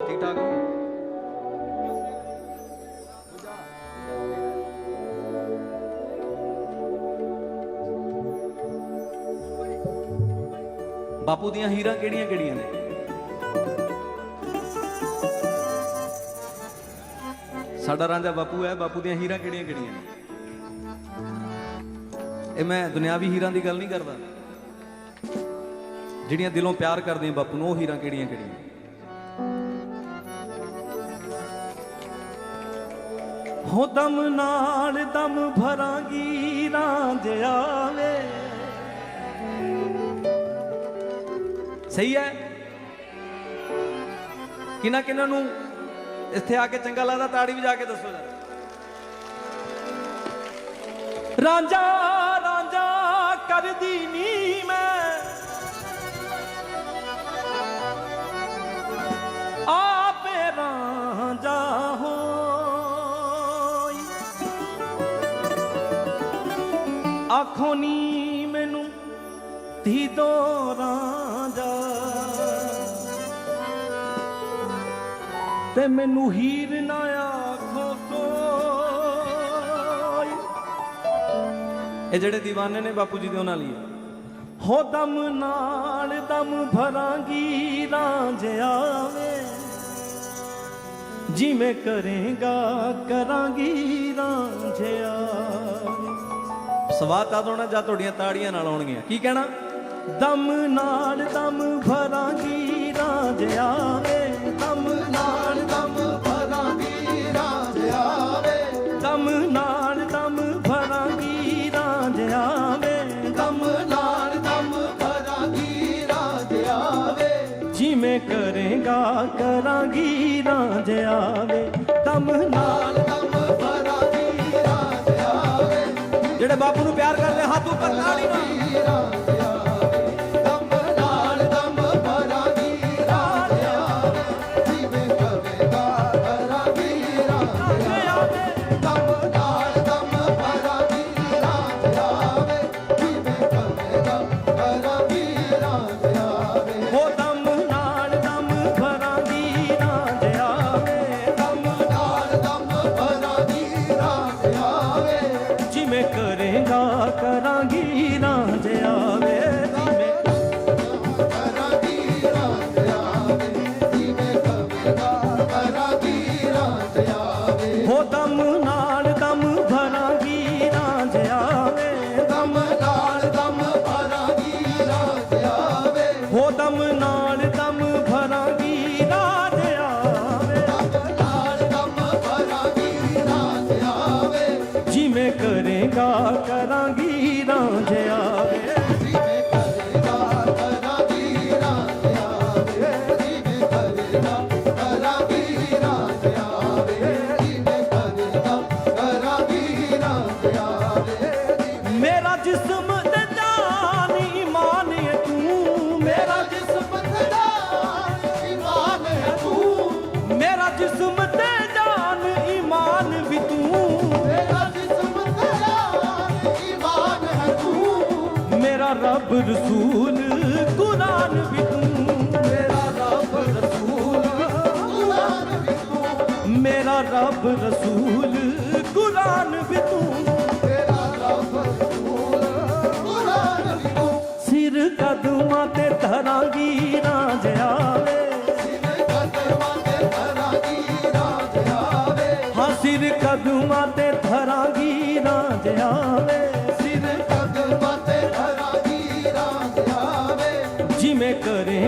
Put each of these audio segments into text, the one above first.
ਠੀਕ ਠਾਕ ਹੋ? ਬਾਪੂ ਦੀਆਂ ਹੀਰਾਂ ਕਿਹੜੀਆਂ ਕਿਹੜੀਆਂ ਨੇ? ਸਾਡਾ ਰਾਂਝਾ ਬਾਪੂ ਹੈ, ਬਾਪੂ ਦੀਆਂ ਹੀਰਾਂ ਕਿਹੜੀਆਂ ਕਿਹੜੀਆਂ ਨੇ? ਇਹ ਮੈਂ ਦੁਨਿਆਵੀ ਹੀਰਾਂ ਦੀ ਗੱਲ ਨਹੀਂ ਕਰਦਾ। ਜਿਹੜੀਆਂ ਦਿਲੋਂ ਪਿਆਰ ਕਰਦੀਆਂ ਬਾਪੂ ਨੂੰ, ਉਹ ਹੀਰਾਂ ਕਿਹੜੀਆਂ ਕਿਹੜੀਆਂ ਹੋ ਦਮ ਨਾਲ ਦਮ ਭਰਾਂਗੀ ਰਾਂਝ ਆਵੇ। ਸਹੀ ਹੈ? ਕਿਨਾ ਕਿਨਾਂ ਨੂੰ ਇੱਥੇ ਆ ਕੇ ਚੰਗਾ ਲੱਗਦਾ? ਤਾੜੀ ਵਜਾ ਕੇ ਦੱਸੋ ਜਰਾ। ਰਾਂਝਾ ਰਾਂਝਾ, ਕਰਦੀ ਨੀ ਮੈਂ। ਆਖੋ ਨੀ ਮੈਨੂੰ ਧੀ ਦੋ। ਰਾਂਝਾ ਤੇ ਮੈਨੂੰ ਹੀਰ ਨਾ ਆਖੋ ਕੋਈ। ਇਹ ਜਿਹੜੇ دیਵਾਨੇ ਨੇ ਬਾਪੂ ਜੀ ਦੇ ਉਹਨਾਂ ਲਈ। ਹੋ ਦਮ ਨਾਲ ਦਮ ਭਰਾਂਗੀ ਰਾਂਝ ਆਵੇ। ਜਿਵੇਂ ਕਰੇਗਾ ਕਰਾਂਗੀ ਰਾਂਝ ਆਵੇ ਸਵਾਦ ਤਾਂ ਹੋਣਾ? ਜਾਂ ਤੁਹਾਡੀਆਂ ਤਾੜੀਆਂ ਨਾਲ ਆਉਣਗੀਆਂ? ਕੀ ਕਹਿਣਾ? ਦਮ ਨਾਲ ਦਮ ਭਰਾਂਗੀ ਰਾਂਝ ਆਵੇ। ਦਮ ਨਾਲ ਦਮ ਭਰਾਂਗੀ ਰਾਜ ਆਵੇ। ਦਮ ਨਾਲ ਦਮ ਭਰਾਂਗੀ ਰਾਂਝ ਆਵੇ। ਦਮ ਨਾਲ ਦਮ ਭਰਾਂਗੀ ਰਾਜ ਆਵੇ। ਜਿਵੇਂ ਕਰੇਗਾ, ਕਰਾਂਗੀ ਰਾਂਝ ਆਵੇ। ਦਮ ਨਾਲ ਜਿਹੜੇ ਬਾਪੂ ਨੂੰ ਪਿਆਰ ਕਰਦੇ ਹੱਥ ਉੱਪਰ ਤਾੜੀ ਨਾਲ ਕਰੇਗਾ ਕਰਾਂਗੀ ਰੱਬ ਰਸੂਲ, ਕੁਰਾਨ ਵੀ ਤੂੰ ਮੇਰਾ ਰੱਬ ਰਸੂਲ, ਕੁਰਾਨ ਵੀ ਤੂੰ ਮੇਰਾ ਰੱਬ ਰਸੂਲ, ਕੁਰਾਨ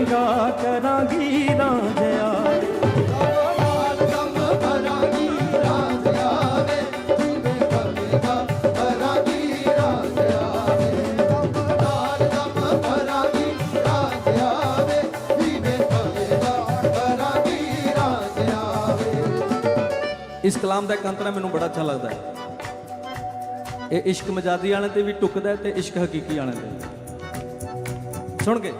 ਭਰਾਂਗੀ ਰਾਜ ਆਵੇ। ਇਸ ਕਲਾਮ ਦਾ ਇੱਕ ਅੰਤਰਾ ਮੈਨੂੰ ਬੜਾ ਅੱਛਾ ਲੱਗਦਾ ਹੈ। ਇਹ ਇਸ਼ਕ ਮਜਾਦੀ ਵਾਲੇ ਤੇ ਵੀ ਟੁਕਦਾ ਹੈ ਤੇ ਇਸ਼ਕ ਹਕੀਕੀ ਵਾਲੇ ਤੇ ਸੁਣ ਕੇ?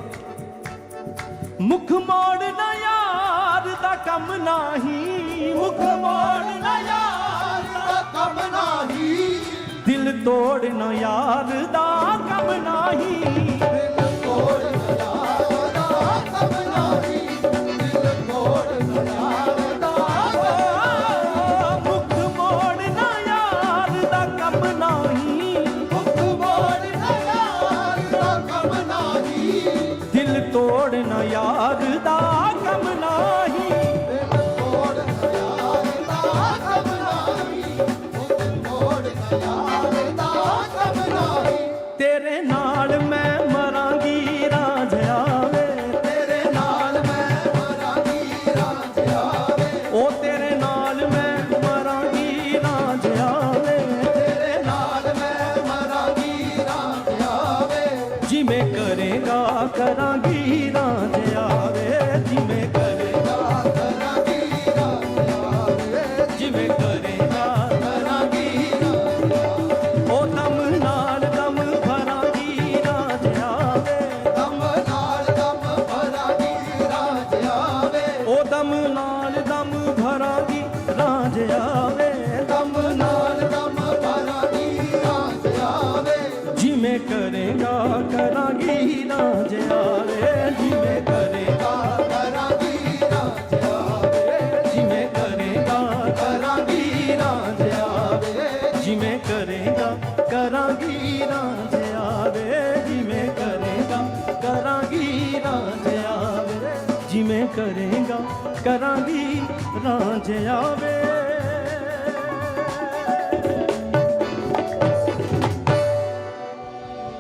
ਮੁਖ ਮੋੜ ਨਾ ਯਾਰ ਦਾ ਕੰਮ ਨਹੀਂ। ਮੁਖ ਮੋੜ ਨਾ ਯਾਰ ਦਾ ਕੰਮ ਨਹੀਂ। ਦਿਲ ਤੋੜਨਾ ਯਾਰ ਦਾ ਕੰਮ ਨਹੀਂ। ਹਯਾਰ ਦਾ ਕਮ ਤੇਰੇ ਨਾਲ ਮੈਂ ਮਰਾਂਗੀ ਰਾਂਝਿਆ ਤੇਰੇ ਨਾਲ ਮੈਂ ਮਰਾਂਗੀ ਉਹ ਤੇਰੇ ਨਾਲ ਮੈਂ ਮਰਾਂਗੀ ਰਾਂਝਿਆ ਤੇਰੇ ਨਾਲ ਮੈਂ ਮਰਾਂਗੀ ਜਿਵੇਂ ਕਰੇਗਾ ਕਰਾਂਗੀ। ਆਵੇ। ਦਮ ਨਾਲ ਦਮ ਆਵੇ ਜਿਵੇਂ ਕਰੇਗਾ ਕਰਾਂਗੀ ਰਾਂਝ ਆਵੇ ਜਿਵੇਂ ਕਰੇਗਾ ਕਰਾਂਗੀ ਆਵੇ ਜਿਵੇਂ ਕਰੇਗਾ ਕਰਾਂਗੀ ਰਾਜ ਆਵੇ ਜਿਵੇਂ ਕਰੇਗਾ ਕਰਾਂਗੀ ਰਾਂਝ ਆਵੇ ਜਿਵੇਂ ਕਰੇਗਾ ਕਰਾਂਗੀ ਰਾਂਝ ਆਵੇ ਜਿਵੇਂ ਕਰੇਗਾ ਕਰਾਂਗੀ ਰਾਂਝ ਆਵੇ